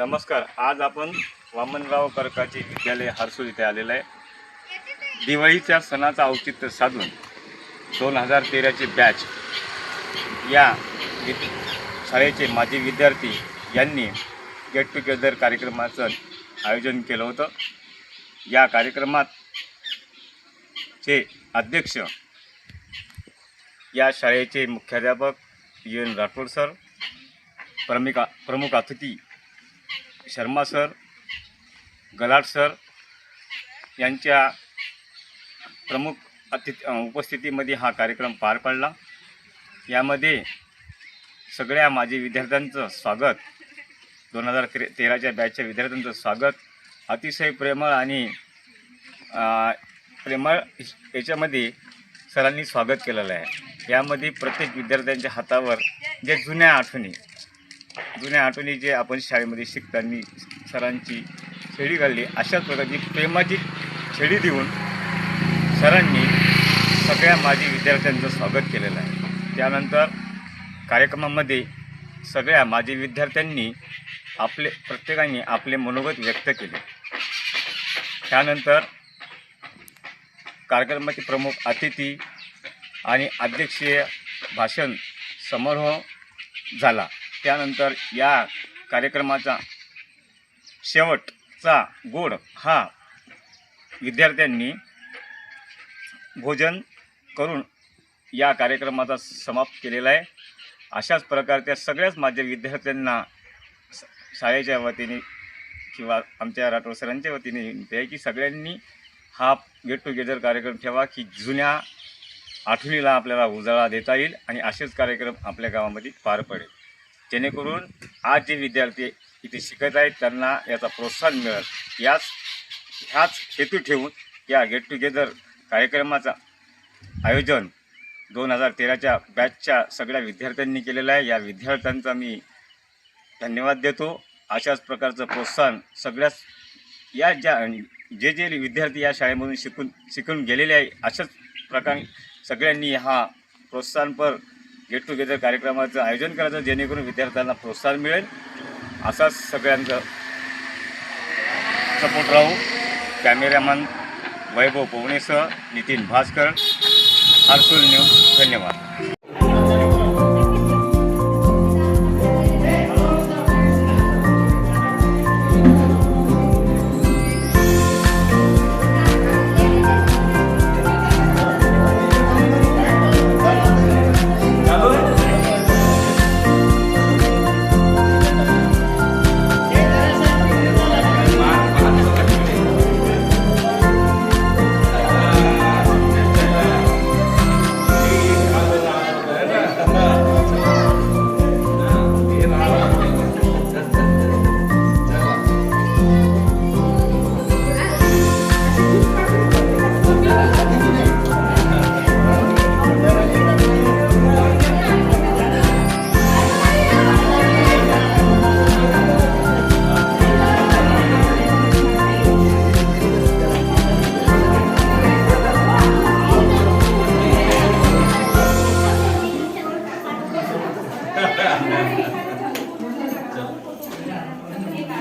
नमस्कार आज आपण वामनराव करकाचे विद्यालय हरसूल इथे आलेलं आहे. दिवाळीच्या सणाचं औचित्य साधून दोन हजार तेराचे बॅच या शाळेचे माजी विद्यार्थी यांनी गेट टुगेदर कार्यक्रमाचं आयोजन केलं होतं. या कार्यक्रमात चे अध्यक्ष या शाळेचे मुख्याध्यापक U N Rathod sir Pramika प्रमुख अतिथी शर्मा सर गलाट सर यांच्या प्रमुख अतिथी उपस्थितीमध्ये हा कार्यक्रम पार पडला. यामध्ये सगळ्या माजी विद्यार्थ्यांचं स्वागत दोन हजार ते तेराच्या बॅचच्या विद्यार्थ्यांचं स्वागत अतिशय प्रेमळ आणि प्रेमळ याच्यामध्ये सरांनी स्वागत केलेलं आहे. यामध्ये प्रत्येक विद्यार्थ्यांच्या हातावर ज्या जुन्या आठवणी जुन्या आठवणी जे आपण शाळेमध्ये शिकताना सरांची छेडी घालली अशाच प्रकारची प्रेमाची छेडी देऊन सरांनी सगळ्या माजी विद्यार्थ्यांचं स्वागत केलेलं आहे. त्यानंतर कार्यक्रमामध्ये सगळ्या माजी विद्यार्थ्यांनी आपले प्रत्येकाने आपले मनोगत व्यक्त केले. त्यानंतर कार्यक्रमाचे प्रमुख अतिथी आणि अध्यक्षीय भाषण समारोह झाला. त्यानंतर या कार्यक्रमाचा शेवटचा गोड हा विद्यार्थ्यांनी भोजन करून या कार्यक्रमाचा समाप्त केलेला आहे. अशाच प्रकारच्या सगळ्याच माझ्या विद्यार्थ्यांना शाळेच्या वतीने किंवा आमच्या राठोड सरांच्या वतीने विनंती आहे की सगळ्यांनी हा गेट टुगेदर कार्यक्रम ठेवा की जुन्या आठवणीला आपल्याला उजाळा देता येईल आणि असेच कार्यक्रम आपल्या गावामध्ये पार पडेल. जेणेकरून आज जे विद्यार्थी इथे शिकत आहेत त्यांना याचा प्रोत्साहन मिळेल. याच ह्याच हेतू ठेवून या गेट टुगेदर कार्यक्रमाचा आयोजन दोन हजार तेराच्या बॅचच्या सगळ्या विद्यार्थ्यांनी केलेलं आहे. या विद्यार्थ्यांचा मी धन्यवाद देतो. अशाच प्रकारचं प्रोत्साहन सगळ्याच या ज्या जे जे विद्यार्थी या शाळेमधून शिकून शिकून गेलेले आहे अशाच प्रकारे सगळ्यांनी हा प्रोत्साहनपर गेट टुगेदर कार्यक्रमाचं आयोजन करायचं जेणेकरून विद्यार्थ्यांना प्रोत्साहन मिळेल. असाच सगळ्यांचं सपोर्ट राहू. कॅमेरामॅन वैभव पोवणेसह नितीन भास्कर हर्सुल न्यूज धन्यवाद.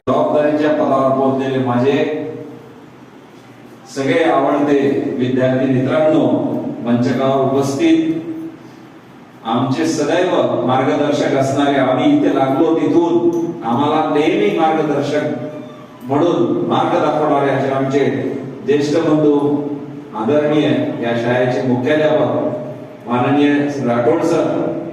जबाबदारीच्या पदावर पोहोचलेले माझे सगळे आवडते विद्यार्थी मित्रांनो मंचकावर उपस्थित. आमचे सदैव मार्गदर्शक असणारे आम्ही इथे लागलो तिथून. आम्हाला नेहमी मार्गदर्शक म्हणून मार्ग दाखवणारे असे आमचे ज्येष्ठ बंधू आदरणीय या शाळेचे मुख्याध्यापक माननीय राठोड सर